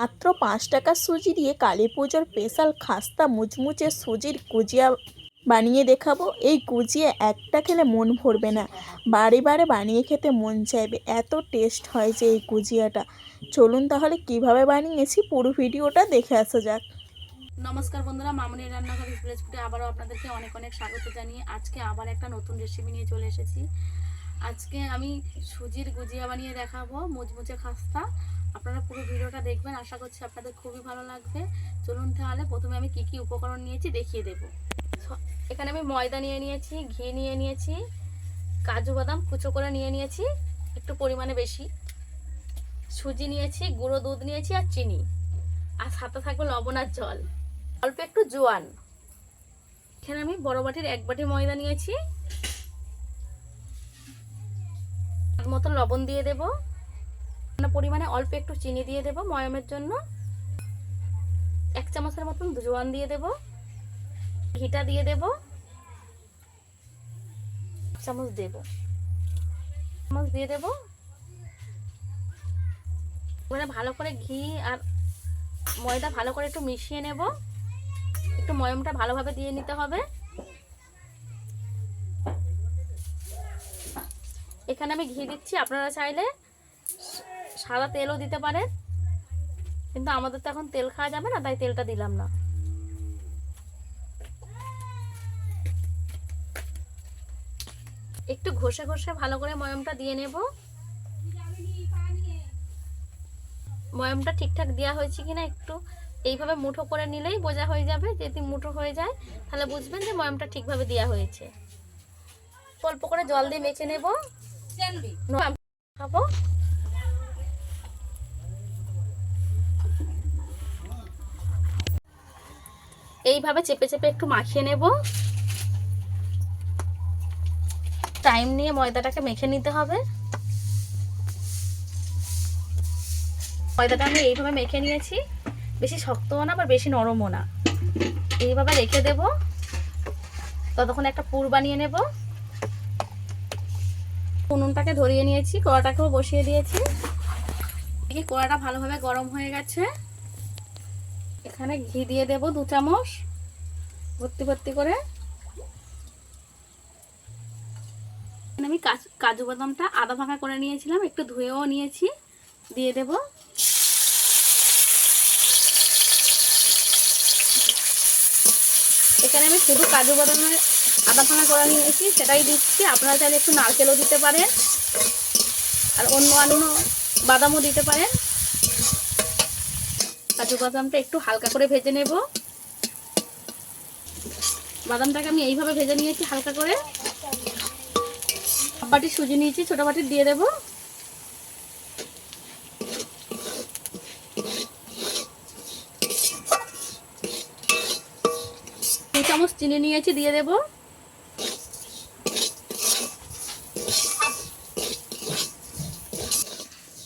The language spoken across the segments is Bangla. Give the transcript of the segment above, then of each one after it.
মাত্র পাঁচ টাকার সুজি দিয়ে কালী পুজোর স্পেশাল খাস্তা মুচমুচে সুজির গুজিয়া বানিয়ে দেখাবো। এই গুজিয়া একটা খেলে মন ভরবে না। বারে বারে বানিয়ে খেতে মন চাইবে। এত টেস্ট হয় যে এই গুজিয়াটা চলুন তাহলে কীভাবে বানিয়েছি পুরো ভিডিওটা দেখে আসা যাক। নমস্কার বন্ধুরা, মামনি রান্নাঘর ফুডে আবারও আপনাদেরকে অনেক অনেক স্বাগত জানিয়ে আজকে আবার একটা নতুন রেসিপি নিয়ে চলে এসেছি। আজকে আমি সুজির গুজিয়া বানিয়ে দেখাবো, মুচমুচে খাস্তা। আপনারা পুরো ভিডিওটা দেখবেন, আশা করছি আপনাদের খুবই ভালো লাগবে। চলুন তাহলে প্রথমে আমি কি কি উপকরণ নিয়েছি দেখিয়ে দেব। এখানে আমি ময়দা নিয়ে নিয়েছি, ঘি নিয়ে নিয়েছি, কাজু বাদাম কুচো করে নিয়ে নিয়েছি, একটু পরিমাণে বেশি। সুজি নিয়েছি, গুঁড়ো দুধ নিয়েছি আর চিনি। আর সাথে থাকবে লবণ আর জল। অল্প একটু জোয়ান। এখানে আমি বড় বাটির এক বাটি ময়দা নিয়েছি। মতো লবণ দিয়ে দেব। পরিমাণে অল্প একটু চিনি দিয়ে দেব ময়মের জন্য। এক চামচের মতন জোয়ান দিয়ে দেব। ঘিটা দিয়ে দেব। চামচ দেব। চামচ দিয়ে দেব। এবারে ভালো করে ঘি আর ময়দা ভালো করে একটু মিশিয়ে নেব। একটু ময়মটা ভালোভাবে দিয়ে নিতে হবে। এখানে আমি ঘি দিচ্ছি, আপনারা চাইলে সাদা তেলও দিতে পারেন কিন্তু আমাদের তো এখন তেল খাওয়া যাবে না তাই তেলটা দিলাম না। একটু ঘষে ঘষে ভালো করে ময়মটা দিয়ে নেব। ময়মটা ঠিকঠাক দেওয়া হয়েছে কিনা একটু এইভাবে মুঠো করে নিলেই বোঝা হয়ে যাবে যদি মুঠো হয়ে যায় তাহলে বুঝবেন যে ময়মটা ঠিকভাবে দেওয়া হয়েছে। অল্প করে জল দিয়ে মেখে নেব। খাব এইভাবে চেপে চেপে একটু মাখিয়ে নেব। টাইম নিয়ে ময়দাটাকে মেখে নিতে হবে। ময়দাটা আমি এইভাবে মেখে নিয়েছি। বেশি শক্তও না, আবার বেশি নরমও না। এইভাবে রেখে দেব। ততক্ষণ একটা পুর বানিয়ে নেব। উনুনটাকে ধরিয়ে নিয়েছি, কড়াটাকেও বসিয়ে দিয়েছি। দেখি কড়াটা ভালোভাবে গরম হয়ে গেছে। এখানে ঘি দিয়ে দেব দু চামচ। ভর্তি ভর্তি করে। আমি কাজু বাদামটা আদা ভাঙা করে নিয়েছিলাম, একটু ধুয়েও নিয়েছি, দিয়ে দেব। এখানে আমি শুধু কাজু বাদামের আদা ভাঙা করে নিয়েছি, সেটাই দিচ্ছি। আপনারা চাইলে একটু নারকেলও দিতে পারেন, আর অন্য অন্য বাদামও দিতে পারেন। কাজু বাদামটা একটু হালকা করে ভেজে নেব। বাদামটাকে আমি এইভাবে ভেজে নিয়েছি হালকা করে। বাটি সুজি নিয়েছি, ছোট বাটি দিয়ে দেব। দু চামচ চিনি নিয়েছি, দিয়ে দেব।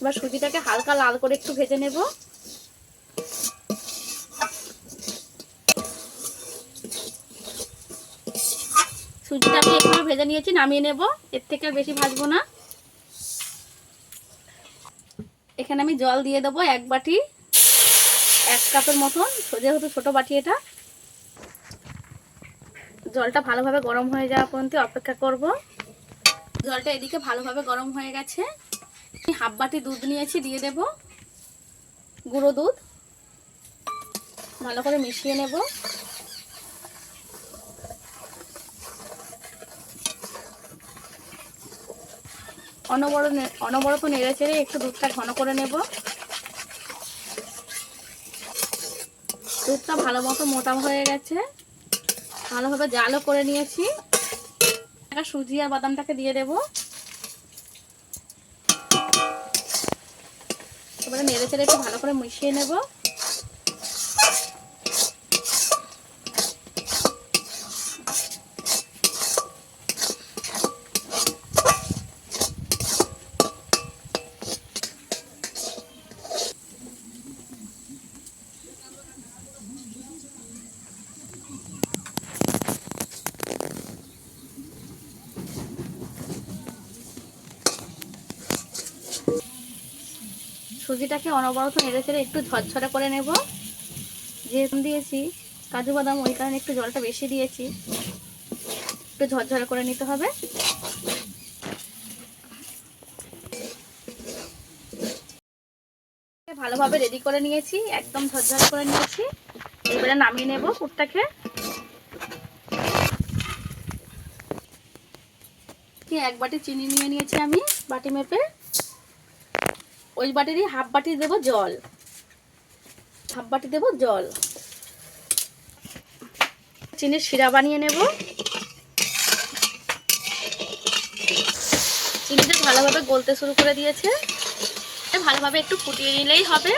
এবার সুজিটাকে হালকা লাল করে একটু ভেজে নেব। সুজিটা আমি একটু ভেজে নিয়েছি, নামিয়ে নেব। এর থেকে বেশি ভাজবো না। এখানে আমি জল দিয়ে দেবো এক বাটি, এক কাপের মতন, যেহেতু ছোটো বাটি এটা। জলটা ভালোভাবে গরম হয়ে যাওয়া পর্যন্ত অপেক্ষা করব। জলটা এদিকে ভালোভাবে গরম হয়ে গেছে। হাফ বাটি দুধ নিয়েছি, দিয়ে দেব। গুঁড়ো দুধ। ভালো করে মিশিয়ে নেব। অনবরত অনবরত নেড়ে চেড়ে একটু দুধটা ঘন করে নেব। দুধটা ভালো মতো মোটা হয়ে গেছে। ভালোভাবে জালও করে নিয়েছি। সুজি আর বাদামটাকে দিয়ে দেব। এবারে নেড়ে চেড়ে একটু ভালো করে মিশিয়ে নেব। সুজিটাকে অনবরত নেড়ে চেড়ে একটু ঝরঝরে করে নেব। যেহেতু দিয়েছি, কাজু বাদাম ওই কারণে একটু জলটা বেশি দিয়েছি। একটু ঝরঝরে করে নিতে হবে। ভালোভাবে রেডি করে নিয়েছি, একদম ঝরঝরে করে নিয়েছি। এবারে নামিয়ে নেব পুরটাকে। কি, এক বাটি চিনি নিয়ে নিয়েছি আমি, বাটি মেপে। ওই বাটিরই হাফ বাটি দেব জল। হাফ বাটি দেব জল। চিনির শিরা বানিয়ে নেব। চিনিটা ভালোভাবে গলতে শুরু করে দিয়েছে। ভালোভাবে একটু ফুটিয়ে নিলেই হবে।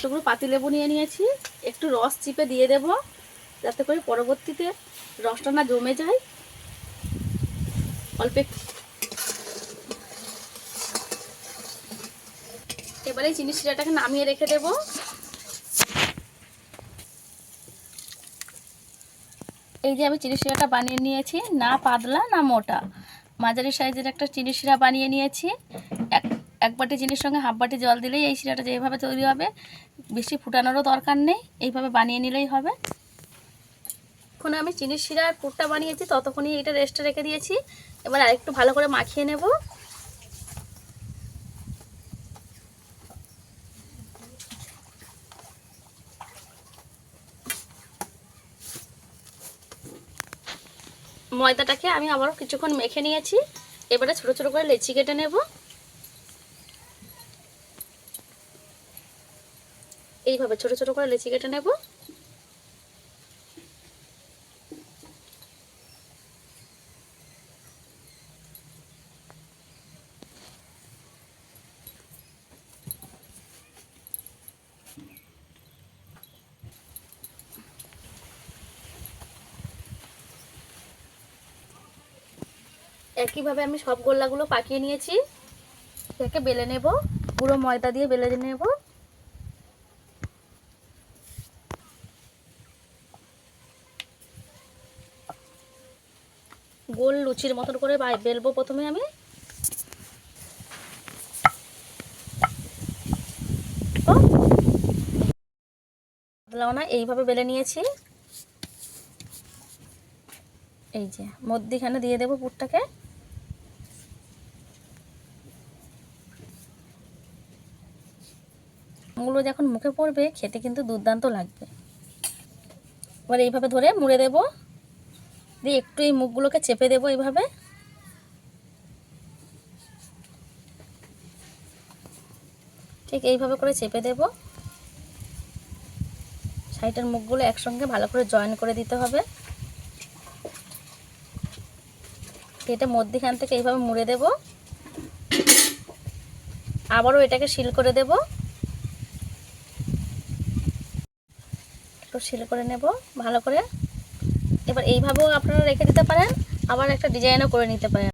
টুকরো পাতিলেবু নিয়ে নিয়েছি। একটু রস চিপে দিয়ে দেব, যাতে করে পরবর্তীতে রসটা না জমে যায়। অল্প এবারে চিনি শিরাটাকে নামিয়ে রেখে দেব। এই যে আমি চিনি শিরাটা বানিয়ে নিয়েছি, না পাতলা, না মোটা। মাঝারি সাইজের একটা চিনি শিরা বানিয়ে নিয়েছি। এক এক বাটি চিনির সঙ্গে হাফ বাটি জল দিলেই এই শিরাটা যেভাবে তৈরি হবে, বেশি ফুটানোরও দরকার নেই, এইভাবে বানিয়ে নিলেই হবে। এখন আমি চিনির শিরার পুরটা বানিয়েছি, ততক্ষণই এটা রেস্টে রেখে দিয়েছি। এবার আরেকটু ভালো করে মাখিয়ে নেব। ময়দাটাকে আমি আবারও কিছুক্ষণ মেখে নিয়েছি। এবারে ছোট ছোট করে লেচি কেটে নেব। এইভাবে ছোট ছোট করে লেচি কেটে নেব। একইভাবে আমি সব গোল্লাগুলো পাকিয়ে নিয়েছি। একে বেলে নেব পুরো ময়দা দিয়ে বেলে নেব। গোল লুচির মতন করে বেলবো প্রথমে আমি। ও, বদলাও না এইভাবে বেলে নিয়েছি। এই যে মধ্যিখানে দিয়ে দেবো পুরটাকে। ওগুলো যখন মুখে পড়বে, খেতে কিন্তু দুর্দান্ত লাগবে। এবার এইভাবে ধরে মুড়ে দেব। দিয়ে একটু এই মুখগুলোকে চেপে দেবো এইভাবে। ঠিক এইভাবে করে চেপে দেব। সাইডের মুখগুলো একসঙ্গে ভালো করে জয়েন করে দিতে হবে। এটা মধ্যিখান থেকে এইভাবে মুড়ে দেব। আবারও এটাকে শিল করে দেব। শিল করে নেব, ভালো করে। এবার এইভাবেও আপনারা রেখে দিতে পারেন, আবার একটা ডিজাইনও করে নিতে পারেন।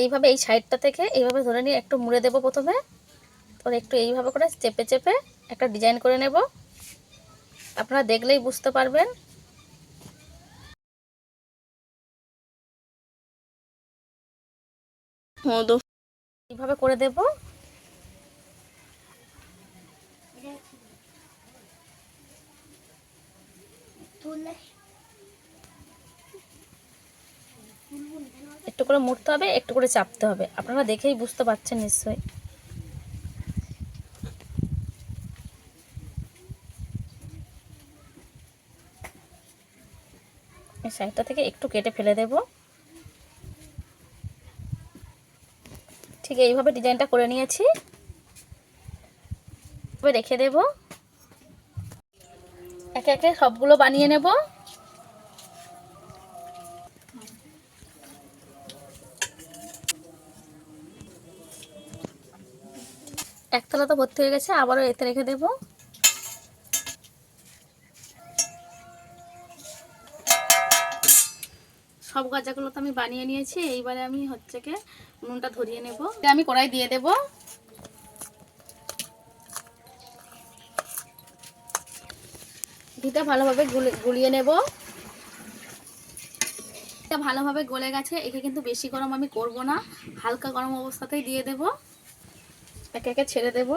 এইভাবে এই সাইডটা থেকে এইভাবে ধরে নিয়ে একটু মুড়ে দেব প্রথমে। তারপর একটু এইভাবে করে চেপে চেপে একটা ডিজাইন করে নেব। আপনারা দেখলেই বুঝতে পারবেন। এইভাবে করে দেব। একটু করে মুড়তে হবে, একটু করে চাপতে হবে। আপনারা দেখেই বুঝতে পারছেন নিশ্চয়ই। এই সাইডটা থেকে একটু কেটে ফেলে দেব। ঠিক এইভাবে ডিজাইনটা করে নিয়েছি। রেখে দেব। একে একে সবগুলো বানিয়ে নেব। একতলা তো ভর্তি হয়ে গেছে, আবারও এতে রেখে দেব। সব গাজাগুলো তো আমি বানিয়ে নিয়েছি, এইবারে আমি হচ্ছে কি নুনটা ধরিয়ে নেব। আমি কড়াই দিয়ে দেব। ঘিটা ভালোভাবে গুলিয়ে নেব। এটা ভালোভাবে গলে গেছে। একে কিন্তু বেশি গরম আমি করব না। হালকা গরম অবস্থাতেই দিয়ে দেব। একে একে ছেড়ে দেব।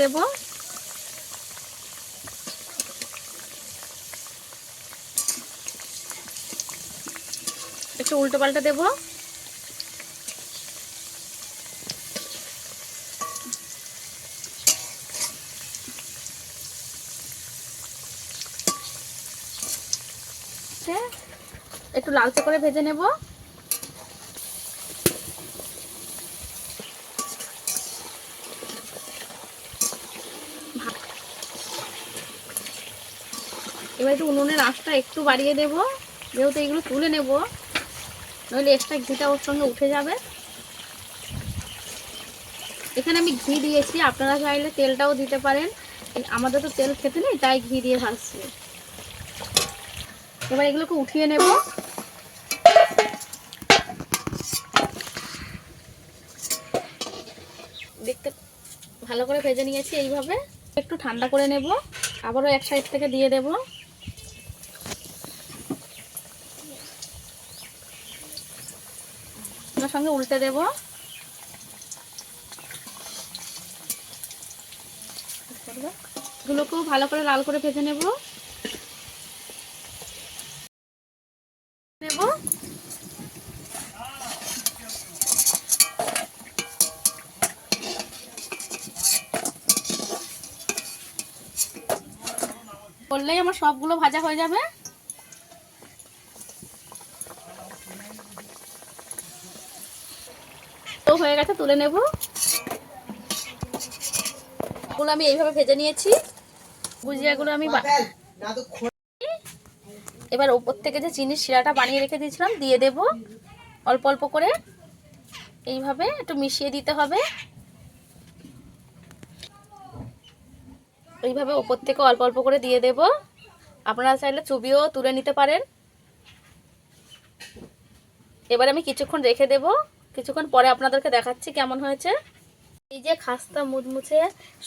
দেব। একটু উল্টো পাল্টা দেবো একটু লালচে করে ভেজে নেব। এবার একটু উনুনের আঁচটা একটু বাড়িয়ে দেব। যেহেতু এগুলো তুলে নেব। নইলে এক্সট্রা ঘিটা ওর সঙ্গে উঠে যাবে। এখানে আমি ঘি দিয়েছি, আপনারা চাইলে তেলটাও দিতে পারেন। আমাদের তো তেল খেতে নেই, তাই ঘি দিয়ে ভাজছি। এবার এগুলোকে উঠিয়ে নেব। দেখতে ভালো করে ভেজে নিয়েছি এইভাবে। একটু ঠান্ডা করে নেব। আবারও এক সাইড থেকে দিয়ে দেব। সঙ্গে উল্টে দেব। এগুলোকেও ভালো করে লাল করে ভেজে নেব। নেব। আমার সবগুলো ভাজা হয়ে যাবে। তো হয়ে গেছে, তুলে নেব। গুলো আমি এইভাবে ভেজে নিয়েছি। গুজিয়াগুলো আমি এবার ওপর থেকে যে চিনির শিরাটা বানিয়ে রেখে দিয়েছিলাম, দিয়ে দেব। অল্প অল্প করে। এইভাবে একটু মিশিয়ে দিতে হবে। এইভাবে ওপর থেকে অল্প অল্প করে দিয়ে দেব। আপনারা চাইলে চুবিও তুলে নিতে পারেন। এবার আমি কিছুক্ষণ রেখে দেব। কিছুক্ষণ পরে আপনাদেরকে দেখাচ্ছি কেমন হয়েছে। এই যে খাস্তা মুচমুছে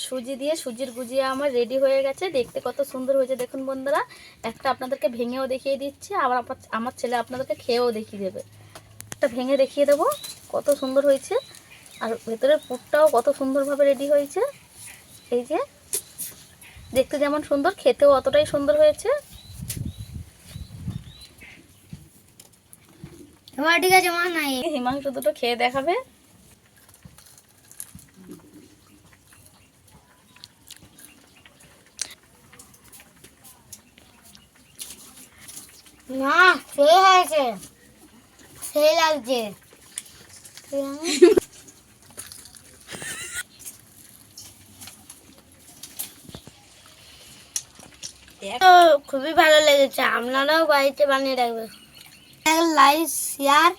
সুজি দিয়ে সুজির গুজিয়া আমার রেডি হয়ে গেছে। দেখতে কত সুন্দর হয়েছে দেখুন বন্ধুরা। একটা আপনাদেরকে ভেঙেও দেখিয়ে দিচ্ছি, আবার আমার ছেলে আপনাদেরকে খেয়েও দেখিয়ে দেবে। একটা ভেঙে দেখিয়ে দেবো, কত সুন্দর হয়েছে। আর ভেতরের পুরটাও কত সুন্দরভাবে রেডি হয়েছে। এই যে, দেখতে যেমন সুন্দর, খেতেও অতটাই সুন্দর হয়েছে। এবার ঠিক আছে মা নাই। হিমাংশু দুটো খেয়ে দেখাবে। না সেই হয়েছে। সেই লাগছে। খুবই ভালো লেগেছে। আপনারাও বাড়িতে বানিয়ে রাখবে। লাইক শেয়ার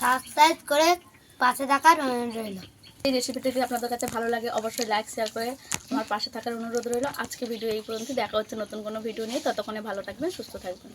সাবস্ক্রাইব করে পাশে থাকার অনুরোধ রইল। এই রেসিপিটা যদি আপনাদের কাছে ভালো লাগে অবশ্যই লাইক শেয়ার করে আমার পাশে থাকার অনুরোধ রইল। আজকে ভিডিও এই পর্যন্ত দেখা হচ্ছে নতুন কোনো ভিডিও নিয়ে। ততক্ষণে ভালো থাকবেন, সুস্থ থাকবেন।